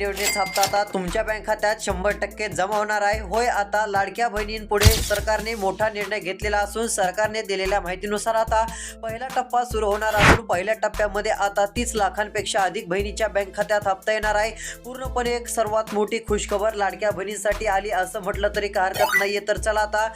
योजनेचा हप्ता आता तुमच्या बँक खात्यात शंभर टक्के जमा होणार आहे. होय आता लाडक्या बहिणींपुढे सरकारने मोठा निर्णय घेतलेला असून सरकारने दिलेल्या माहितीनुसार आता पहिला टप्पा सुरू होणार असून पहिल्या टप्प्यामध्ये आता तीस लाखांपेक्षा अधिक बहिणीच्या बँक खात्यात हप्ता येणार आहे. पूर्णपणे एक सर्वात मोठी खुशखबर लाडक्या बहिणींसाठी आली असं म्हटलं तरी काय हरकत नाहीये. तर चला आता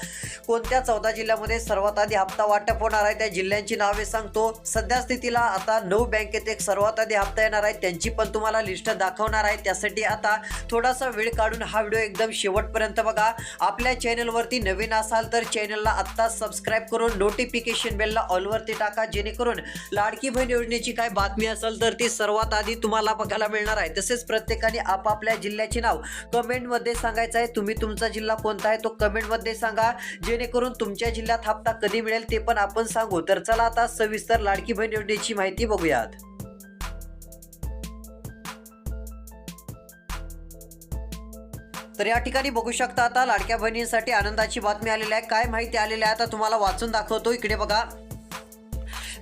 कोणत्या चौदा जिल्ह्यामध्ये सर्वात आधी हप्ता वाटप होणार आहे त्या जिल्ह्यांची नावे सांगतो. सध्या स्थितीला आता नऊ बँकेत एक सर्वात आधी हप्ता येणार आहे. त्यांची पण तुम्हाला लिस्ट दाखवणार आहे. त्यासाठी आता थोडासा वेळ काढून हा व्हिडिओ एकदम शेवटपर्यंत बघा. आपल्या चॅनलवरती नवीन असाल तर चॅनलला आत्ता सबस्क्राईब करून नोटिफिकेशन बेलला ऑलवरती टाका जेणेकरून लाडकी बहीण योजनेची काय बातमी असेल तर ती सर्वात आधी तुम्हाला बघायला मिळणार आहे. तसेच प्रत्येकाने आपापल्या जिल्ह्याचे नाव कमेंटमध्ये सांगायचं आहे. तुम्ही तुमचा जिल्हा कोणता आहे तो कमेंटमध्ये सांगा. जेणेकरून तुमच्या जिल्ह्यात हप्ता कधी मिळेल ते पण आपण सांगू. तर चला आता सविस्तर लाडकी बहीण योजनेची माहिती बघूयात. तर या ठिकाणी बघू शकता आता लाडक्या बहिणींसाठी आनंदाची बातमी आलेली आहे. काय माहिती आलेली आहे? आता तुम्हाला वाचून दाखवतो. इकडे बघा.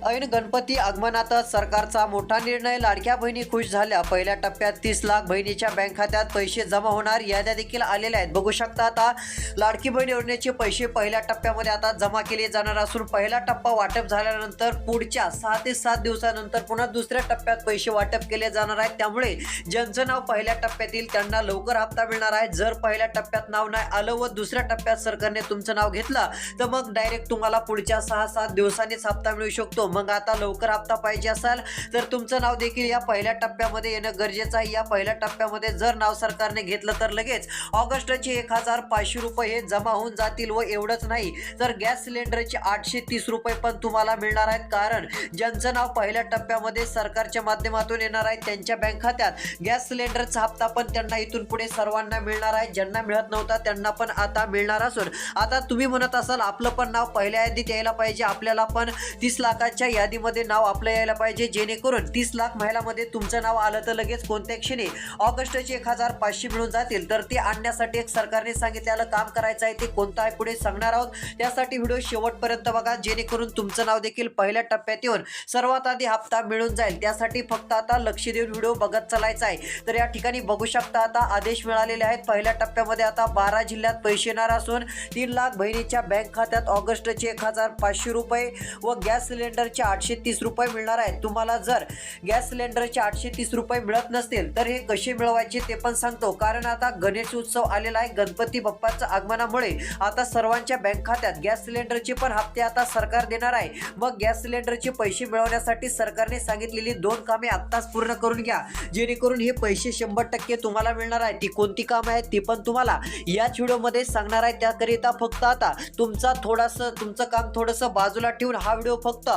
ऐन गणपती आगमनातच सरकारचा मोठा निर्णय लाडक्या बहिणी खुश झाल्या. पहिल्या टप्प्यात तीस लाख बहिणीच्या बँक खात्यात पैसे जमा होणार याद्या देखील आलेल्या आहेत. बघू शकता आता लाडकी बहीण योजनेचे पैसे पहिल्या टप्प्यामध्ये आता जमा केले जाणार असून पहिला टप्पा वाटप झाल्यानंतर पुढच्या सहा ते सात दिवसानंतर पुन्हा दुसऱ्या टप्प्यात पैसे वाटप केले जाणार आहेत. त्यामुळे ज्यांचं नाव पहिल्या टप्प्यातील त्यांना लवकर हप्ता मिळणार आहे. जर पहिल्या टप्प्यात नाव नाही आलं व दुसऱ्या टप्प्यात सरकारने तुमचं नाव घेतलं तर मग डायरेक्ट तुम्हाला पुढच्या सहा सात दिवसांनीच हप्ता मिळू शकतो. मग आता लवकर हप्ता पाहिजे असाल तर तुमचं नाव देखील या पहिल्या टप्प्यामध्ये येणं गरजेचं आहे. या पहिल्या टप्प्यामध्ये जर नाव सरकारने घेतलं तर लगेच ऑगस्टचे एक हजार पाचशे रुपये हे जमा होऊन जातील व एवढंच नाही तर गॅस सिलेंडरचे आठशे तीस रुपये पण तुम्हाला मिळणार आहेत. कारण ज्यांचं नाव पहिल्या टप्प्यामध्ये सरकारच्या माध्यमातून येणार आहे त्यांच्या बँक खात्यात गॅस सिलेंडरचा हप्ता पण त्यांना इथून पुढे सर्वांना मिळणार आहे. ज्यांना मिळत नव्हता त्यांना पण आता मिळणार असून. आता तुम्ही म्हणत असाल आपलं पण नाव पहिल्या यादीत यायला पाहिजे. आपल्याला पण तीस लाखाच्या यादीमध्ये नाव आपलं यायला पाहिजे जेणेकरून तीस लाख महिलामध्ये तुमचं नाव आलं तर लगेच कोणत्या क्षणी ऑगस्टचे एक हजार पाचशे मिळून जातील. तर ते आणण्यासाठी एक सरकारने सांगितलेलं काम करायचं आहे ते कोणतं आहे पुढे सांगणार आहोत. त्यासाठी व्हिडिओ शेवटपर्यंत बघा जेणेकरून तुमचं नाव देखील पहिल्या टप्प्यात येऊन सर्वात आधी हप्ता मिळून जाईल. त्यासाठी फक्त आता लक्ष देऊन व्हिडिओ बघत चालायचा आहे. तर या ठिकाणी बघू शकता आता आदेश मिळालेले आहेत. पहिल्या टप्प्यामध्ये आता बारा जिल्ह्यात पैसे येणार असून तीन लाख बहिणीच्या बँक खात्यात ऑगस्टचे एक हजार पाचशे रुपये व गॅस सिलेंडर सिलेंडरचे आठशे तीस रुपये मिळणार आहेत. तुम्हाला जर गॅस सिलेंडरचे आठशे तीस रुपये मिळत नसतील तर हे कसे मिळवायचे ते पण सांगतो. कारण आता गणेश उत्सव आलेला आहे. गणपती बाप्पाच्या आगमनामुळे आता सर्वांच्या बँक खात्यात गॅस सिलेंडरचे पण हप्ते आता सरकार देणार आहे. मग गॅस सिलेंडरचे पैसे मिळवण्यासाठी सरकारने सांगितलेली दोन कामे आत्ताच पूर्ण करून घ्या. जेणेकरून हे पैसे शंभर टक्के तुम्हाला मिळणार आहे ती कोणती कामं आहेत ती पण तुम्हाला याच व्हिडिओमध्ये सांगणार आहे. त्याकरिता फक्त आता तुमचा थोडासा तुमचं काम थोडंसं बाजूला ठेवून हा व्हिडिओ फक्त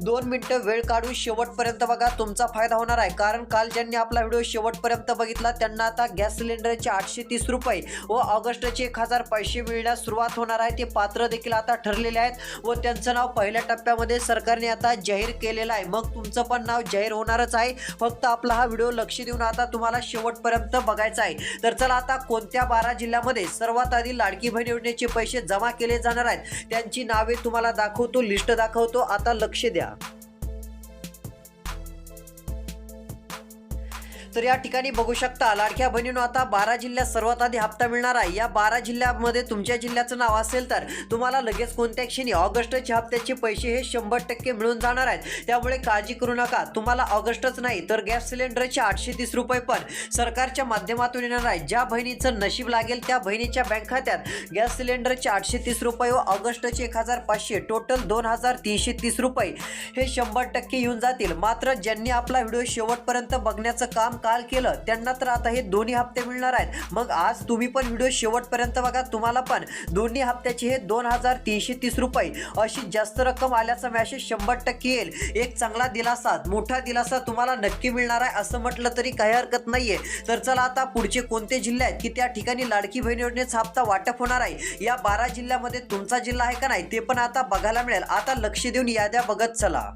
दोन मिनटं वेळ काढून शेवटपर्यंत बघा तुमचा फायदा होणार आहे. कारण काल ज्यांनी आपला व्हिडिओ शेवटपर्यंत बघितला त्यांना आता गॅस सिलेंडरचे आठशे तीस रुपये व ऑगस्टचे एक हजार पैसे मिळण्यास सुरुवात होणार आहे. ते पात्र देखील आता ठरलेले आहेत व त्यांचं नाव पहिल्या टप्प्यामध्ये सरकारने आता जाहीर केलेलं आहे. मग तुमचं पण नाव जाहीर होणारच आहे. फक्त आपला हा व्हिडिओ लक्ष देऊन आता तुम्हाला शेवटपर्यंत बघायचा आहे. तर चला आता कोणत्या बारा जिल्ह्यामध्ये सर्वात आधी लाडकी बहीण योजनेचे पैसे जमा केले जाणार आहेत? त्यांची नावे तुम्हाला दाखवतो लिस्ट दाखवतो. आता लक्ष लक्ष द्या तर या ठिकाणी बघू शकता लाडक्या बहिणीनो आता बारा जिल्ह्यात सर्वात आधी हप्ता मिळणार आहे. या बारा जिल्ह्यामध्ये तुमच्या जिल्ह्याचं नाव असेल तर तुम्हाला लगेच कोणत्या क्षणी ऑगस्टच्या हप्त्याचे पैसे हे शंभर टक्के मिळून जाणार आहेत. त्यामुळे काळजी करू नका. तुम्हाला ऑगस्टच नाही तर गॅस सिलेंडरचे आठशे तीस रुपये पण सरकारच्या माध्यमातून येणार आहे. ज्या बहिणीचं नशीब लागेल त्या बहिणीच्या बँक खात्यात गॅस सिलेंडरचे आठशे तीस रुपये व ऑगस्टचे एक हजार पाचशे टोटल दोन हजार तीनशे तीस रुपये हे शंभर टक्के येऊन जातील. मात्र ज्यांनी आपला व्हिडिओ शेवटपर्यंत बघण्याचं काम काल केलं त्यांना तर आता हे दोन्ही हप्ते मिळणार आहेत. मग आज तुम्ही पण व्हिडिओ शेवटपर्यंत बघा तुम्हाला पण. दोन्ही हप्त्याचे हे दोन हजार तीनशे तीस रुपये. अशी जास्त रक्कम आल्याचा मॅसेज शंभर टक्के येईल. एक चांगला दिलासा मोठा दिलासा तुम्हाला नक्की मिळणार आहे असं म्हटलं तरी काही हरकत नाहीये. तर चला आता पुढचे कोणते जिल्हे आहेत की त्या ठिकाणी लाडकी बहीण योजनेचा हप्ता वाटप होणार आहे? या बारा जिल्ह्यामध्ये तुमचा जिल्हा आहे का नाही ते पण आता बघायला मिळेल. आता लक्ष देऊन याद्या बघत चला.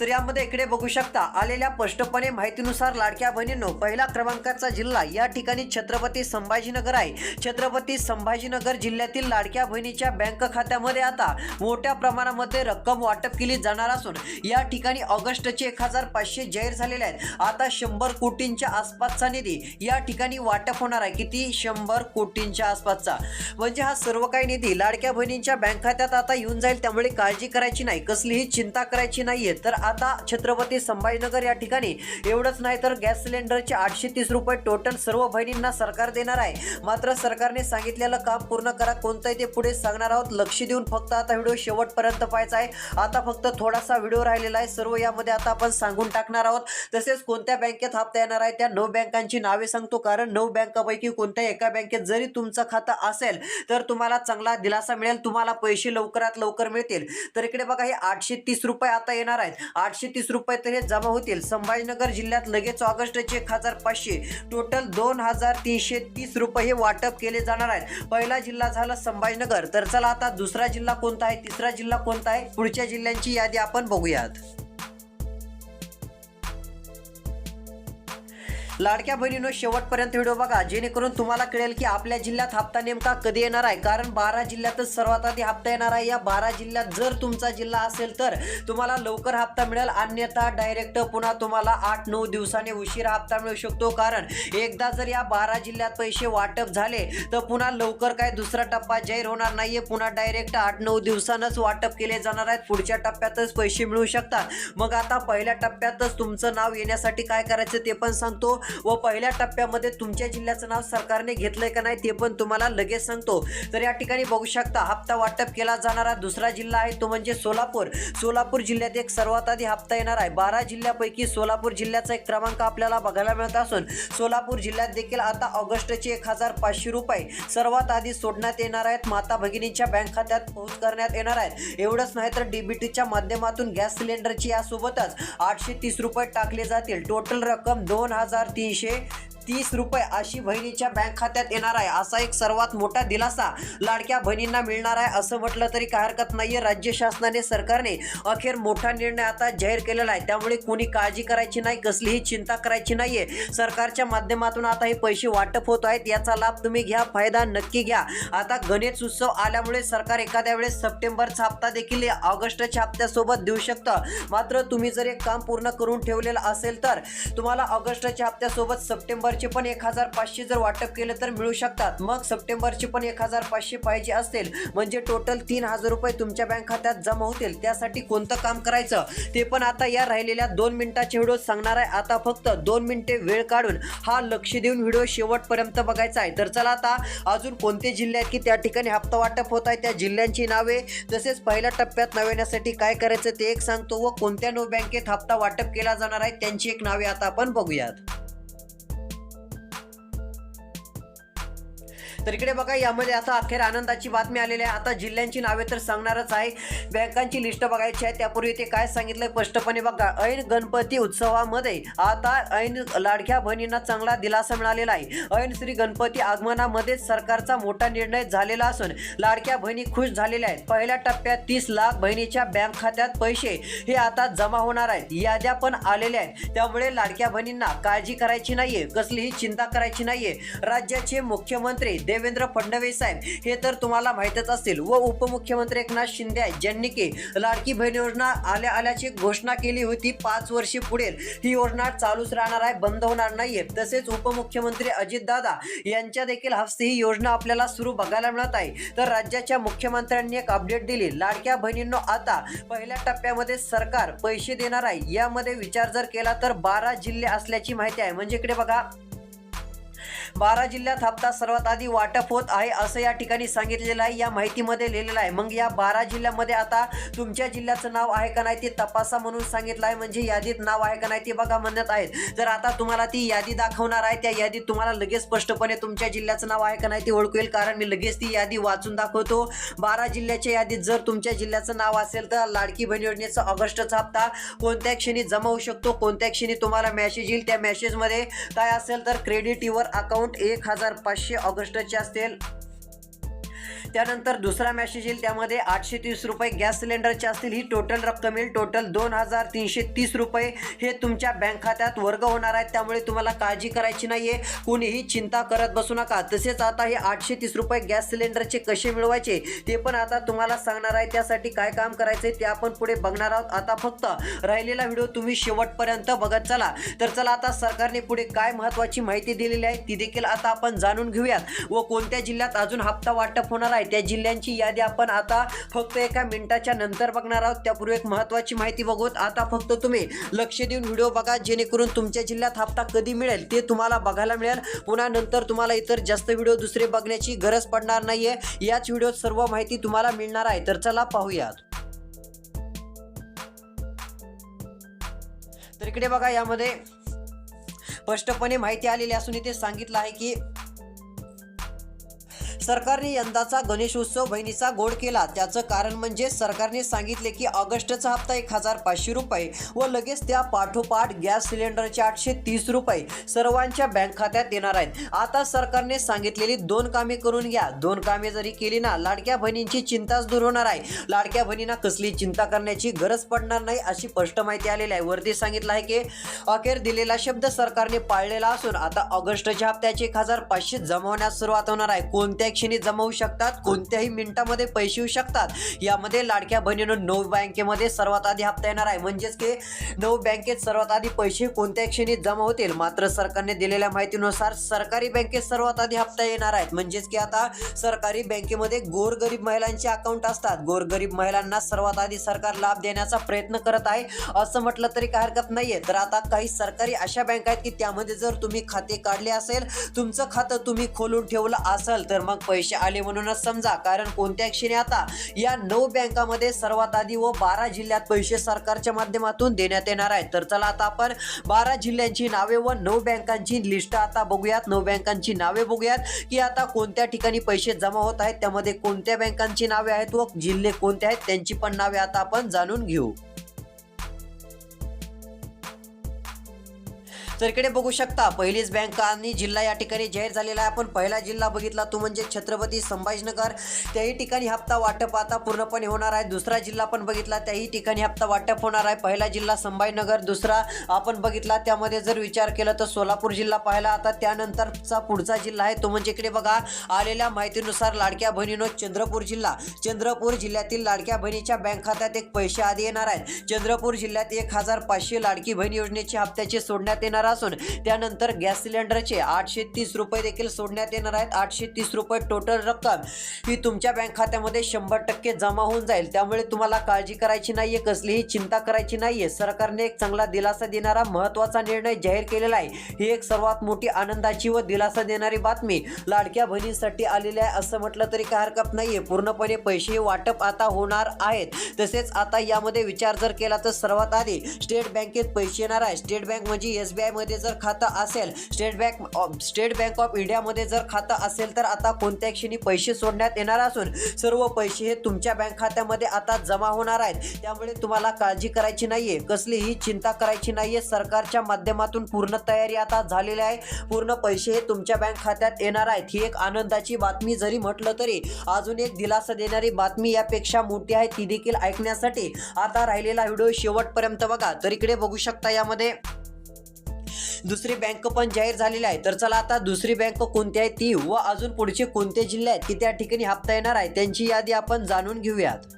तर यामध्ये इकडे बघू शकता आलेल्या स्पष्टपणे माहितीनुसार लाडक्या बहिणींनो पहिला क्रमांकाचा जिल्हा या ठिकाणी छत्रपती संभाजीनगर आहे. छत्रपती संभाजीनगर जिल्ह्यातील लाडक्या बहिणीच्या बँक खात्यामध्ये आता मोठ्या प्रमाणामध्ये रक्कम वाटप केली जाणार असून या ठिकाणी ऑगस्टचे एक हजार पाचशे जाहीर झालेले आहेत. आता शंभर कोटींच्या आसपासचा निधी या ठिकाणी वाटप होणार आहे. किती? शंभर कोटींच्या आसपासचा. म्हणजे हा सर्व काही निधी लाडक्या बहिणींच्या बँक खात्यात आता येऊन जाईल त्यामुळे काळजी करायची नाही कसलीही चिंता करायची नाहीये. तर आता छत्रपती संभाजीनगर या ठिकाणी. एवढंच नाही तर गॅस सिलेंडरचे आठशे तीस रुपये टोटल सर्व बहिणींना सरकार देणार आहे. मात्र सरकारने सांगितलेलं काम पूर्ण करा. कोणतंही ते पुढे सांगणार आहोत. लक्ष देऊन फक्त आता व्हिडिओ शेवटपर्यंत पाहायचा आहे. आता फक्त थोडासा व्हिडिओ राहिलेला आहे. सर्व यामध्ये आता आपण सांगून टाकणार आहोत. तसेच कोणत्या बँकेत हप्ता येणार आहे त्या नऊ बँकांची नावे सांगतो. कारण नऊ बँकापैकी कोणत्याही एका बँकेत जरी तुमचं खातं असेल तर तुम्हाला चांगला दिलासा मिळेल. तुम्हाला पैसे लवकरात लवकर मिळतील. तर इकडे बघा हे आठशे तीस रुपये आता येणार आहेत. आठशे तीस रुपये तर हे जमा होतील. संभाजीनगर जिल्ह्यात लगेच ऑगस्टचे एक हजार पाचशे. टोटल दोन हजार तीनशे तीस रुपये हे वाटप केले जाणार आहेत. पहिला जिल्हा झाला संभाजीनगर. तर चला आता दुसरा जिल्हा कोणता आहे? तिसरा जिल्हा कोणता आहे? पुढच्या जिल्ह्यांची यादी आपण बघूयात. लाडक्या बहिणीनो शेवटपर्यंत व्हिडिओ बघा. जेणेकरून तुम्हाला कळेल की आपल्या जिल्ह्यात हप्ता नेमका कधी येणार आहे? कारण बारा जिल्ह्यातच सर्वात आधी हप्ता येणार आहे. या बारा जिल्ह्यात जर तुमचा जिल्हा असेल तर तुम्हाला लवकर हप्ता मिळेल. अन्यथा डायरेक्ट पुन्हा तुम्हाला आठ नऊ दिवसाने उशीर हप्ता मिळू शकतो. कारण एकदा जर या बारा जिल्ह्यात पैसे वाटप झाले तर पुन्हा लवकर काय दुसरा टप्पा जाहीर होणार नाहीये. पुन्हा डायरेक्ट आठ नऊ दिवसानंच वाटप केले जाणार आहेत. पुढच्या टप्प्यातच पैसे मिळू शकतात. मग आता पहिल्या टप्प्यातच तुमचं नाव येण्यासाठी काय करायचं ते पण सांगतो. व पहिल्या टप्प्यामध्ये तुमच्या जिल्ह्याचं नाव सरकारने घेतलंय का नाही ते पण तुम्हाला लगेच सांगतो. तर या ठिकाणी बघू शकता हप्ता वाटप केला जाणारा दुसरा जिल्हा आहे तो म्हणजे सोलापूर. सोलापूर जिल्ह्यात एक सर्वात आधी हप्ता येणार आहे. बारा जिल्ह्यापैकी सोलापूर जिल्ह्याचा एक क्रमांक आपल्याला बघायला मिळत असून सोलापूर जिल्ह्यात देखील आता ऑगस्टचे एक हजार पाचशे रुपये सर्वात आधी सोडण्यात येणार आहेत. माता भगिनींच्या बँक खात्यात पोहोच करण्यात येणार आहेत. एवढंच नाही तर डीबीटीच्या माध्यमातून गॅस सिलेंडरची यासोबतच आठशे तीस रुपये टाकले जातील. टोटल रक्कम दोन हजार तीनशे तीस रुपये अशी बहिणीच्या बँक खात्यात येणार आहे. असा एक सर्वात मोठा दिलासा लाडक्या बहिणींना मिळणार आहे असं म्हटलं तरी काय हरकत नाहीये. राज्य शासनाने सरकारने अखेर मोठा निर्णय आता जाहीर केलेला आहे. त्यामुळे कोणी काळजी करायची नाही कसलीही चिंता करायची नाहीये. सरकारच्या माध्यमातून आता हे पैसे वाटप होत आहेत. याचा लाभ तुम्ही घ्या फायदा नक्की घ्या. आता गणेश उत्सव आल्यामुळे सरकार एखाद्या वेळेस सप्टेंबरचा हप्ता देखील ऑगस्टच्या हप्त्यासोबत देऊ शकतं. मात्र तुम्ही जर एक काम पूर्ण करून ठेवलेलं असेल तर तुम्हाला ऑगस्टच्या हप्त्यासोबत सप्टेंबर सप्टेंबरचे पण एक हजार पाचशे जर वाटप केलं तर मिळू शकतात. मग सप्टेंबरचे पण एक हजार पाचशे पाहिजे असेल. म्हणजे टोटल तीन हजार रुपये तुमच्या बँक खात्यात जमा होतील. त्यासाठी कोणतं काम करायचं? ते पण आता या राहिलेल्या दोन मिनिटाचे व्हिडिओ सांगणार आहे. आता फक्त दोन मिनिटे वेळ काढून हा लक्ष देऊन व्हिडिओ शेवटपर्यंत बघायचा आहे. तर चला आता अजून कोणते जिल्हे आहेत की त्या ठिकाणी हप्ता वाटप होत आहे त्या जिल्ह्यांची नावे तसेच पहिल्या टप्प्यात नाव काय करायचं ते एक सांगतो व कोणत्या नो बँकेत हप्ता वाटप केला जाणार आहे त्यांची एक नावे आता आपण बघूयात. तर इकडे बघा यामध्ये आता अखेर आनंदाची बातमी आलेली आहे. आता जिल्ह्यांची नावे तर सांगणारच आहे. बँकांची लिस्ट बघायची आहे. त्यापूर्वी ते काय सांगितलंय? स्पष्टपणे बघा ऐन गणपती उत्सवामध्ये आता ऐन लाडक्या बहिणींना चांगला दिलासा मिळालेला आहे. ऐन श्री गणपती आगमनामध्ये सरकारचा मोठा निर्णय झालेला असून लाडक्या बहिणी खुश झालेल्या आहेत. पहिल्या टप्प्यात तीस लाख बहिणीच्या बँक खात्यात पैसे हे आता जमा होणार आहेत. याद्या पण आलेल्या आहेत. त्यामुळे लाडक्या बहिणींना काळजी करायची नाहीये कसलीही चिंता करायची नाहीये. राज्याचे मुख्यमंत्री देवेंद्र फडणवीस साहेब हे तर तुम्हाला माहीतच असतील. व उपमुख्यमंत्री एकनाथ शिंदे ज्यांनी की लाडकी बहीण योजना आल्या आल्याची घोषणा केली होती पाच वर्षे पुढे. ही योजना चालूच राहणार आहे बंद होणार नाहीये. तसेच उपमुख्यमंत्री अजितदादा यांच्या देखील हस्ते ही योजना आपल्याला सुरू बघायला मिळत आहे. तर राज्याच्या मुख्यमंत्र्यांनी एक अपडेट दिली. लाडक्या बहिणींनो आता पहिल्या टप्प्यामध्ये सरकार पैसे देणार आहे. यामध्ये विचार जर केला तर बारा जिल्हे असल्याची माहिती आहे. म्हणजे इकडे बघा. बारा जिल्ह्यात हप्ता सर्वात आधी वाटप होत आहे असं या ठिकाणी सांगितलेलं आहे. या माहितीमध्ये लिहिलेलं आहे. मग या बारा जिल्ह्यामध्ये आता तुमच्या जिल्ह्याचं नाव आहे का नाही ते तपासा म्हणून सांगितलं आहे. म्हणजे यादीत नाव आहे का नाही ते बघा म्हणत आहेत. जर आता तुम्हाला ती यादी दाखवणार आहे त्या यादीत तुम्हाला लगेच स्पष्टपणे तुमच्या जिल्ह्याचं नाव आहे का नाही ते ओळखू येईल. कारण मी लगेच ती यादी वाचून दाखवतो. बारा जिल्ह्याच्या यादीत जर तुमच्या जिल्ह्याचं नाव असेल तर लाडकी बहीण योजनेचा ऑगस्टचा हप्ता कोणत्या क्षणी जमा होऊ शकतो? कोणत्या क्षणी तुम्हाला मेसेज येईल? त्या मेसेजमध्ये काय असेल तर क्रेडिट युअर अकाउंट एक हजार पाचशे ऑगस्टचे असतील. त्यानंतर दुसरा मॅसेज येईल. त्यामध्ये आठशे तीस रुपये गॅस सिलेंडरचे असतील. ही टोटल रक्कम येईल. टोटल दोन हजार तीनशे तीस रुपये हे तुमच्या बँक खात्यात वर्ग होणार आहेत. त्यामुळे तुम्हाला काळजी करायची नाही आहे कुणीही चिंता करत बसू नका. तसेच आता हे आठशे तीस रुपये गॅस सिलेंडरचे कसे मिळवायचे ते पण आता तुम्हाला सांगणार आहे. त्यासाठी काय काम करायचे ते आपण पुढे बघणार आहोत. आता फक्त राहिलेला व्हिडिओ तुम्ही शेवटपर्यंत बघत चला. तर चला आता सरकारने पुढे काय महत्वाची माहिती दिलेली आहे ती देखील आता आपण जाणून घेऊयात. व कोणत्या जिल्ह्यात अजून हप्ता वाटप होणार आहे त्या जिल्ह्यांची यादी आपण आता फक्त एका मिनिटाच्या नंतर बघणार आहोत. त्यापूर्वी एक महत्वाची माहिती बघूत. आता फक्त तुम्ही लक्ष देऊन व्हिडिओ बघा जेणेकरून तुमच्या जिल्ह्यात हप्ता कधी मिळेल ते तुम्हाला बघायला मिळेल. पुन्हा नंतर तुम्हाला इतर जास्त व्हिडिओ दुसरे बघण्याची गरज पडणार नाहीये. याच व्हिडिओत सर्व माहिती तुम्हाला मिळणार आहे. तर चला पाहूयात. तर इकडे बघा यामध्ये स्पष्टपणे माहिती आलेली असून इथे सांगितलं आहे की सरकारने यंदाचा गणेशोत्सव बहिणीचा गोड केला. त्याचं कारण म्हणजे सरकारने सांगितले की ऑगस्टचा हप्ता एक हजार पाचशे रुपये व लगेच त्या पाठोपाठ गॅस सिलेंडरचे आठशे तीस रुपये सर्वांच्या बँक खात्यात येणार आहेत. आता सरकारने सांगितलेली दोन कामे करून घ्या. दोन कामे जरी केली ना लाडक्या बहिणींची चिंताच दूर होणार आहे. लाडक्या बहिणींना कसली चिंता करण्याची गरज पडणार नाही अशी स्पष्ट माहिती आलेली आहे. वरती सांगितलं आहे की अखेर दिलेला शब्द सरकारने पाळलेला असून आता ऑगस्टच्या हप्त्याचे एक हजार पाचशे जमवण्यास सुरुवात होणार आहे. कोणत्या क्षणी जमा होऊ शकतात कोणत्याही मिनिटामध्ये पैसे येऊ शकतात. यामध्ये लाडक्या बहिणीनं नऊ बँकेमध्ये सर्वात आधी हप्ता येणार आहे. म्हणजेच की नऊ बँकेत सर्वात आधी पैसे कोणत्या क्षणी जमा होतील? मात्र सरकारने दिलेल्या माहितीनुसार सरकारी बँकेत सर्वात आधी हप्ता येणार आहेत. म्हणजेच की आता सरकारी बँकेमध्ये गोरगरीब महिलांचे अकाउंट असतात. गोरगरीब महिलांना सर्वात आधी सरकार लाभ देण्याचा प्रयत्न करत आहे. असं म्हटलं तरी काय हरकत नाहीये. तर आता काही सरकारी अशा बँक आहेत की त्यामध्ये जर तुम्ही खाते काढले असेल तुमचं खातं तुम्ही खोलून ठेवलं असेल तर मग पैसे आले म्हणूनच समजा. कारण कोणत्या क्षणी आता या नऊ बँकामध्ये सर्वात आधी व बारा जिल्ह्यात पैसे सरकारच्या माध्यमातून देण्यात येणार आहेत. तर चला आता आपण बारा जिल्ह्यांची नावे व नऊ बँकांची लिस्ट आता बघूयात. नऊ बँकांची नावे बघूयात की आता कोणत्या ठिकाणी पैसे जमा होत आहेत त्यामध्ये कोणत्या बँकांची नावे आहेत व जिल्हे कोणते आहेत त्यांची पण नावे आता आपण जाणून घेऊ. तर इकडे बघू शकता पहिलीच बँक आणि जिल्हा या ठिकाणी जाहीर झालेला आहे. आपण पहिला जिल्हा बघितला तो म्हणजे छत्रपती संभाजीनगर. त्याही ठिकाणी हप्ता वाटप आता पूर्णपणे होणार आहे. दुसरा जिल्हा पण बघितला त्याही ठिकाणी हप्ता वाटप होणार आहे. पहिला जिल्हा संभाजीनगर दुसरा आपण बघितला त्यामध्ये जर विचार केला तर सोलापूर जिल्हा पाहिला आता. त्यानंतरचा पुढचा जिल्हा आहे तो म्हणजे इकडे बघा आलेल्या माहितीनुसार लाडक्या बहिणीनो चंद्रपूर जिल्हा. चंद्रपूर जिल्ह्यातील लाडक्या बहिणीच्या बँक खात्यात एक पैसे आधी येणार आहेत. चंद्रपूर जिल्ह्यात एक हजार पाचशे लाडकी बहीण योजनेचे हप्त्याचे सोडण्यात येणार असून त्यानंतर गॅस सिलेंडरचे आठशे तीस रुपये देखील सोडण्यात येणार आहेत. आठशे तीस रुपये टोटल रक्कम ही तुमच्या बँक खात्यामध्ये शंभर टक्के जमा होऊन जाईल. त्यामुळे तुम्हाला काळजी करायची नाहीये कसलीही चिंता करायची नाहीये. सरकारने एक चांगला दिलासा देणारा महत्त्वाचा निर्णय जाहीर केलेला आहे. ही एक सर्वात मोठी आनंदाची व दिलासा देणारी बातमी. लाडक्या बहिणींसाठी आलेली आहे असं म्हटलं तरी काय हरकत नाहीये. पूर्णपणे पैसे वाटप आता होणार आहेत. तसेच आता यामध्ये विचार जर केला तर सर्वात आधी स्टेट बँकेत पैसे येणार आहे स्टेट बँक म्हणजे एस बी आय मध्ये जर खातं असेल state bank state bank of इंडियामध्ये जर खातं असेल तर आता कोणत्या क्षणी पैसे सोडण्यात येणार असून सर्व पैसे हे तुमच्या बँक खात्यामध्ये आता जमा होणार आहेत. त्यामुळे तुम्हाला काळजी करायची नाहीये. कसलीही चिंता करायची नाहीये. सरकारच्या माध्यमातून पूर्ण तयारी आता झालेली आहे. पूर्ण पैसे हे तुमच्या बँक खात्यात येणार आहेत. ही एक आनंदाची बातमी जरी म्हटलं तरी अजून एक दिलासा देणारी बातमी यापेक्षा मोठी आहे ती देखील ऐकण्यासाठी आता राहिलेला व्हिडिओ शेवटपर्यंत बघा. तर इकडे बघू शकता यामध्ये दुसरी बँक पण जाहीर झालेली आहे. तर चला आता दुसरी बँक कोणती आहे ती व अजून पुढचे कोणते जिल्हे आहेत की त्या ठिकाणी हप्ता येणार आहे त्यांची यादी आपण जाणून घेऊयात.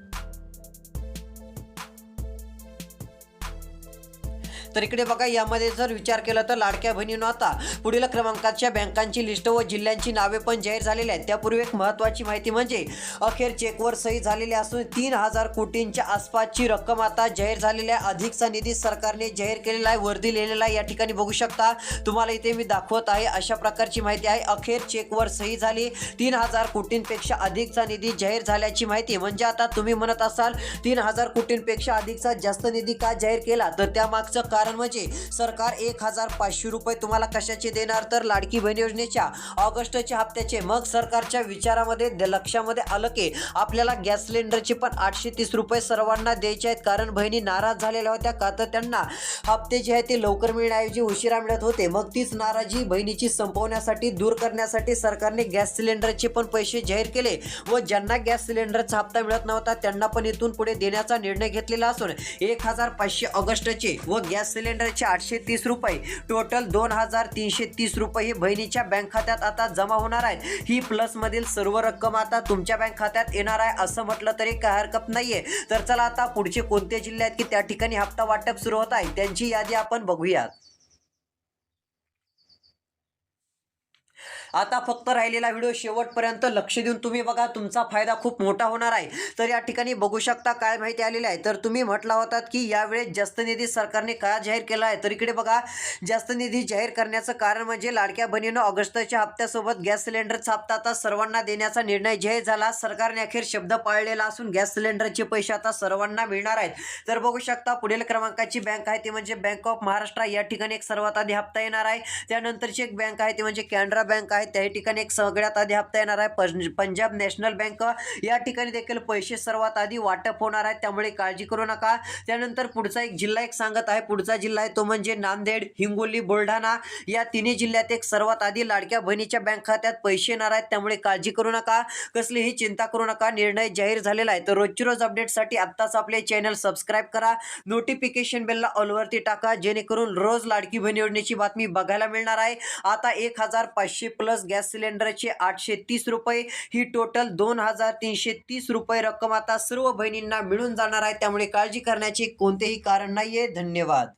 तर इकडे बघा यामध्ये जर विचार केला तर लाडक्या बहिणीनं आता पुढील क्रमांकाच्या बँकांची लिस्ट व जिल्ह्यांची नावे पण जाहीर झालेली आहेत. त्यापूर्वी एक महत्वाची माहिती म्हणजे अखेर चेकवर सही झालेली असून तीन हजार कोटींच्या आसपासची रक्कम आता जाहीर झालेली आहे. अधिकचा निधी सरकारने जाहीर केलेला आहे वर्दी लिहिलेला आहे. या ठिकाणी बघू शकता तुम्हाला इथे मी दाखवत आहे अशा प्रकारची माहिती आहे. अखेर चेकवर सही झाली तीन हजार कोटींपेक्षा अधिकचा निधी जाहीर झाल्याची माहिती म्हणजे आता तुम्ही म्हणत असाल तीन हजार कोटींपेक्षा अधिकचा जास्त निधी का जाहीर केला? तर त्यामागचं कारण म्हणजे सरकार एक हजार पाचशे रुपये तुम्हाला कशाचे देणार? तर लाडकी बहीण योजनेच्या ऑगस्टच्या हप्त्याचे. मग सरकारच्या विचारामध्ये द- लक्षामध्ये आलं की आपल्याला गॅस सिलेंडरचे पण आठशे तीस रुपये सर्वांना द्यायचे आहेत. कारण बहिणी नाराज झालेल्या होत्या का? तर त्यांना हप्ते जे आहे ते लवकर मिळण्याऐवजी उशिरा मिळत होते. मग तीच नाराजी बहिणीची संपवण्यासाठी दूर करण्यासाठी सरकारने गॅस सिलेंडरचे पण पैसे जाहीर केले व ज्यांना गॅस सिलेंडरचा हप्ता मिळत नव्हता त्यांना पण इथून पुढे देण्याचा निर्णय घेतलेला असून एक हजार पाचशे ऑगस्टचे व गॅस सिलेंडरचे आठशे तीस रुपये. टोटल दोन हजार तीनशे तीस रुपये हे बहिणीच्या बँक खात्यात आता जमा होणार आहेत. ही प्लसमधील सर्व रक्कम आता तुमच्या बँक खात्यात येणार आहे असं म्हटलं तरी काय हरकत नाहीये. तर चला आता पुढचे कोणते जिल्हे आहेत की त्या ठिकाणी हप्ता वाटप सुरू होत आहे? त्यांची यादी आपण बघूयात. आता फक्त राहिलेला व्हिडिओ शेवटपर्यंत लक्ष देऊन तुम्ही बघा तुमचा फायदा खूप मोठा होणार आहे. तर या ठिकाणी बघू शकता काय माहिती आलेली आहे. तर तुम्ही म्हटला होतात की यावेळेस जास्त निधी सरकारने का जाहीर केला आहे? तर इकडे बघा जास्त निधी जाहीर करण्याचं कारण म्हणजे लाडक्या बहिणीनं ऑगस्टच्या हप्त्यासोबत गॅस सिलेंडरचा हप्ता आता सर्वांना देण्याचा निर्णय जाहीर झाला. सरकारने अखेर शब्द पाळलेला असून गॅस सिलेंडरचे पैसे आता सर्वांना मिळणार आहेत. तर बघू शकता पुढील क्रमांकाची बँक आहे ती म्हणजे बँक ऑफ महाराष्ट्र. या ठिकाणी एक सर्वात आधी हप्ता येणार आहे. त्यानंतरची एक बँक आहे ती म्हणजे कॅनरा बँक आहे. त्या ठिकाणी एक सगळ्यात आधी हप्ता येणार आहे. पंज- पंजाब नॅशनल बँक. या ठिकाणी देखील पैसे सर्वात आधी वाटप होणार आहेत त्यामुळे काळजी करू नका. त्यानंतर पुढचा एक जिल्हा एक सांगत आहे. पुढचा जिल्हा आहे तो म्हणजे नांदेड हिंगोली बुलढाणा. या तिन्ही जिल्ह्यात एक सर्वात आधी लाडक्या बहिणीच्या बँक खात्यात पैसे येणार आहेत. त्यामुळे काळजी करू नका. कसलीही चिंता करू नका. निर्णय जाहीर झालेला आहे. तर रोजची रोज अपडेटसाठी आत्ताच आपले चॅनल सबस्क्राईब करा. नोटिफिकेशन बेलला ऑलवरती टाका. जेणेकरून रोज लाडकी बहीण योजनेची बातमी बघायला मिळणार आहे. आता एक हजार पाचशे प्लस गॅस सिलेंडरचे आठशे तीस रुपये. ही टोटल दोन हजार तीनशे तीस रुपये रक्कम आता सर्व बहिणींना मिळून जाणार आहे. त्यामुळे काळजी करण्याचे कोणतेही कारण नाहीये. धन्यवाद.